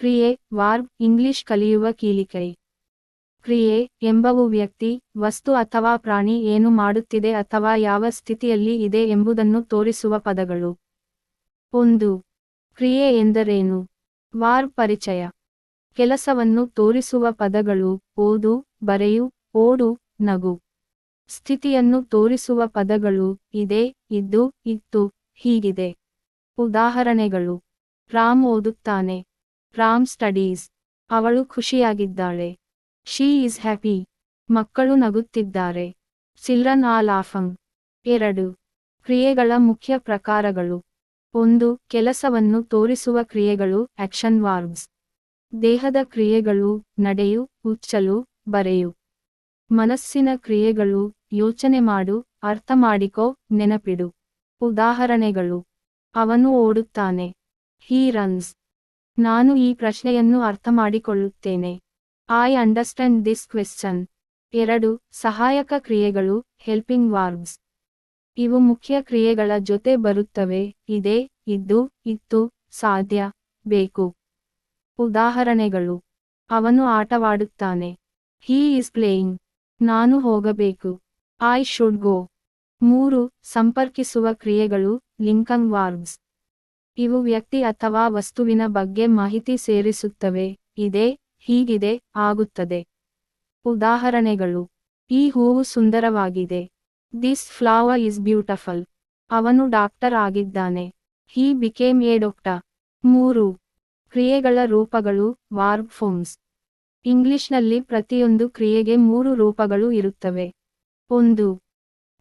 ಕ್ರಿಯೆ, ವಾರ್ಬ್, ಇಂಗ್ಲಿಷ್ ಕಲಿಯುವ ಕೀಲಿಕೈ. ಕ್ರಿಯೆ, ಎಂಬವು ವ್ಯಕ್ತಿ, ವಸ್ತು ಅಥವಾ ಪ್ರಾಣಿ ಏನು ಮಾಡುತ್ತಿದೆ ಅಥವಾ ಯಾವ ಸ್ಥಿತಿಯಲ್ಲಿ ಇದೆ ಎಂಬುದನ್ನು ತೋರಿಸುವ ಪದಗಳು. ಒಂದು. ಕ್ರಿಯೆ ಎಂದರೇನು? ವಾರ್ಬ್ ಪರಿಚಯ. ಕೆಲಸವನ್ನು ತೋರಿಸುವ ಪದಗಳು, ಓದು, ಬರೆಯು, ಓಡು, ನಗು. ಸ್ಥಿತಿಯನ್ನು ತೋರಿಸುವ ಪದಗಳು, ಇದೆ, ಇದ್ದು, ಇತ್ತು, ಹೀಗಿದೆ. ಉದಾಹರಣೆಗಳು. ರಾಮ್ ಓದುತ್ತಾನೆ. ರಾಮ್ ಸ್ಟಡೀಸ್. ಅವಳು ಖುಷಿಯಾಗಿದ್ದಾಳೆ. She is happy. ಮಕ್ಕಳು ನಗುತ್ತಿದ್ದಾರೆ. ಚಿಲ್ಡ್ರನ್ ಆ ಲಾಫಂಗ್ ಎರಡು. ಕ್ರಿಯೆಗಳ ಮುಖ್ಯ ಪ್ರಕಾರಗಳು. ಒಂದು. ಕೆಲಸವನ್ನು ತೋರಿಸುವ ಕ್ರಿಯೆಗಳು, ಆಕ್ಷನ್ ವಾರ್ಬ್ಸ್. ದೇಹದ ಕ್ರಿಯೆಗಳು, ನಡೆಯು, ಉಚ್ಚಲು, ಬರೆಯು. ಮನಸ್ಸಿನ ಕ್ರಿಯೆಗಳು, ಯೋಚನೆ ಮಾಡು, ಅರ್ಥ ಮಾಡಿಕೋ, ನೆನಪಿಡು. ಉದಾಹರಣೆಗಳು. ಅವನು ಓಡುತ್ತಾನೆ. He runs. ನಾನು ಈ ಪ್ರಶ್ನೆಯನ್ನು ಅರ್ಥಮಾಡಿಕೊಳ್ಳುತ್ತೇನೆ. ಐ ಅಂಡರ್ಸ್ಟ್ಯಾಂಡ್ ದಿಸ್ ಕ್ವೆಶ್ಚನ್ ಎರಡು ಸಹಾಯಕ ಕ್ರಿಯೆಗಳು ಹೆಲ್ಪಿಂಗ್ ವಾರ್ಬ್ಸ್ ಇವು ಮುಖ್ಯ ಕ್ರಿಯೆಗಳ ಜೊತೆ ಬರುತ್ತವೆ. ಇದೆ, ಇದ್ದು, ಇತ್ತು, ಸಾಧ್ಯ, ಬೇಕು. ಉದಾಹರಣೆಗಳು. ಅವನು ಆಟವಾಡುತ್ತಾನೆ. ಹೀ ಈಸ್ ಪ್ಲೇಯಿಂಗ್ ನಾನು ಹೋಗಬೇಕು. ಐ ಶುಡ್ ಗೋ ಮೂರು, ಸಂಪರ್ಕಿಸುವ ಕ್ರಿಯೆಗಳು, ಲಿಂಕನ್ ವಾರ್ಬ್ಸ್ ಇವು ವ್ಯಕ್ತಿ ಅಥವಾ ವಸ್ತುವಿನ ಬಗ್ಗೆ ಮಾಹಿತಿ ಸೇರಿಸುತ್ತವೆ. ಇದೆ, ಹೀಗಿದೆ, ಆಗುತ್ತದೆ. ಉದಾಹರಣೆಗಳು. ಈ ಹೂವು ಸುಂದರವಾಗಿದೆ. ದಿಸ್ ಫ್ಲಾವರ್ ಇಸ್ ಬ್ಯೂಟಿಫುಲ್ ಅವನು ಡಾಕ್ಟರ್ ಆಗಿದ್ದಾನೆ. ಹೀ ಬಿಕೇಮ್ ಎ ಡಾಕ್ಟರ್ ಮೂರು. ಕ್ರಿಯೆಗಳ ರೂಪಗಳು ವಾರ್ಬ್ ಫೋಮ್ಸ್ ಇಂಗ್ಲಿಷ್ನಲ್ಲಿ ಪ್ರತಿಯೊಂದು ಕ್ರಿಯೆಗೆ ಮೂರು ರೂಪಗಳು ಇರುತ್ತವೆ. ಒಂದು.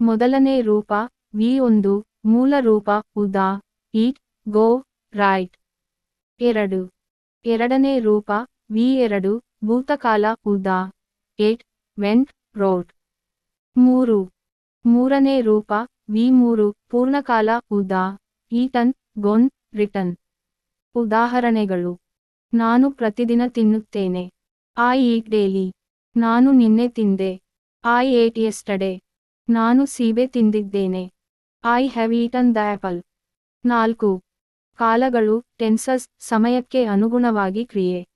ಮೊದಲನೇ ರೂಪ ವಿ ಒಂದು. ಮೂಲ ರೂಪ, ಉದಾ ಈಟ್ ಗೋ ರೈಟ್ ಎರಡು. ಎರಡನೇ ರೂಪ ವಿ ಎರಡು, ಭೂತಕಾಲ, ಉದಾ. Ate went rode. ಮೂರು. ಮೂರನೇ ರೂಪ ವಿ ಮೂರು, ಪೂರ್ಣಕಾಲ, ಉದಾ. Eaten gone written. ಉದಾಹರಣೆಗಳು. ನಾನು ಪ್ರತಿದಿನ ತಿನ್ನುತ್ತೇನೆ. I eat daily. ನಾನು ನಿನ್ನೆ ತಿಂದೆ. ಐ ಏಟ್ ಎಸ್ಟಡೆ ನಾನು ಸೀಬೆ ತಿಂದಿದ್ದೇನೆ. I have eaten the apple ನಾಲ್ಕು. ಕಾಲಗಳು ಟೆನ್ಸಸ್ ಸಮಯಕ್ಕೆ ಅನುಗುಣವಾಗಿ ಕ್ರಿಯೆ.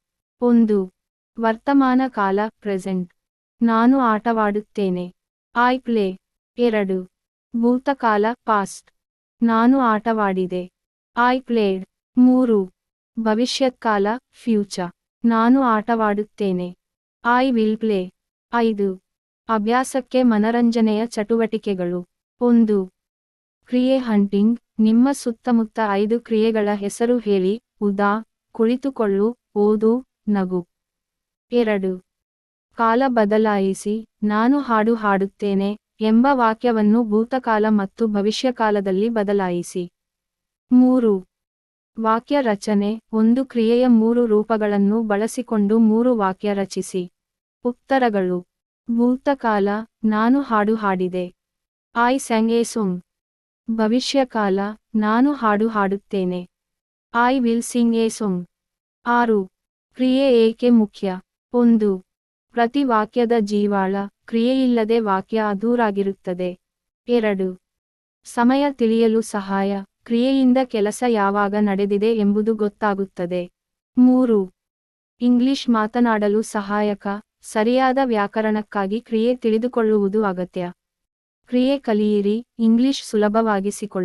ಒಂದು. ವರ್ತಮಾನ ಕಾಲ, ಪ್ರೆಸೆಂಟ್. ನಾನು ಆಟವಾಡುತ್ತೇನೆ. I play. ಎರಡು. ಭೂತಕಾಲ, ಪಾಸ್ಟ್. ನಾನು ಆಟವಾಡಿದೆ. I played. ಮೂರು. ಭವಿಷ್ಯತ್ಕಾಲ, ಫ್ಯೂಚರ್. ನಾನು ಆಟವಾಡುತ್ತೇನೆ. I will play. ಐದು. ಅಭ್ಯಾಸಕ್ಕೆ ಮನರಂಜನೆಯ ಚಟುವಟಿಕೆಗಳು. ಒಂದು. ಕ್ರಿಯೆ ಹಂಟಿಂಗ್. ನಿಮ್ಮ ಸುತ್ತಮುತ್ತ ಐದು ಕ್ರಿಯೆಗಳ ಹೆಸರು ಹೇಳಿ, ಉದಾ, ಕುಳಿತುಕೊಳ್ಳು, ಓದು, ನಗು. ಎರಡು. ಕಾಲ ಬದಲಾಯಿಸಿ, ನಾನು ಹಾಡು ಹಾಡುತ್ತೇನೆ ಎಂಬ ವಾಕ್ಯವನ್ನು ಭೂತಕಾಲ ಮತ್ತು ಭವಿಷ್ಯಕಾಲದಲ್ಲಿ ಬದಲಾಯಿಸಿ. ಮೂರು. ವಾಕ್ಯ ರಚನೆ, ಒಂದು ಕ್ರಿಯೆಯ ಮೂರು ರೂಪಗಳನ್ನು ಬಳಸಿಕೊಂಡು ಮೂರು ವಾಕ್ಯ ರಚಿಸಿ. ಉತ್ತರಗಳು. ಭೂತಕಾಲ, ನಾನು ಹಾಡು ಹಾಡಿದೆ. ಐ ಸ್ಯಾಂಗ್ ಭವಿಷ್ಯಕಾಲ ನಾನು ಹಾಡು ಹಾಡುತ್ತೇನೆ. I will sing a song ಆರು. ಕ್ರಿಯೆ ಏಕೆ ಮುಖ್ಯ? ಒಂದು. ಪ್ರತಿ ವಾಕ್ಯದ ಜೀವಾಳ, ಕ್ರಿಯೆಯಿಲ್ಲದೆ ವಾಕ್ಯ ಅದೂರಾಗಿರುತ್ತದೆ ಎರಡು. ಸಮಯ ತಿಳಿಯಲು ಸಹಾಯ, ಕ್ರಿಯೆಯಿಂದ ಕೆಲಸ ಯಾವಾಗ ನಡೆದಿದೆ ಎಂಬುದು ಗೊತ್ತಾಗುತ್ತದೆ. ಮೂರು. ಇಂಗ್ಲಿಷ್ ಮಾತನಾಡಲು ಸಹಾಯಕ, ಸರಿಯಾದ ವ್ಯಾಕರಣಕ್ಕಾಗಿ ಕ್ರಿಯೆ ತಿಳಿದುಕೊಳ್ಳುವುದು ಅಗತ್ಯ. ಕ್ರಿಯೆ ಕಲಿಯಿರಿ ಇಂಗ್ಲಿಷ್ ಸುಲಭವಾಗಿಸಿಕೊಳ್ಳಿ.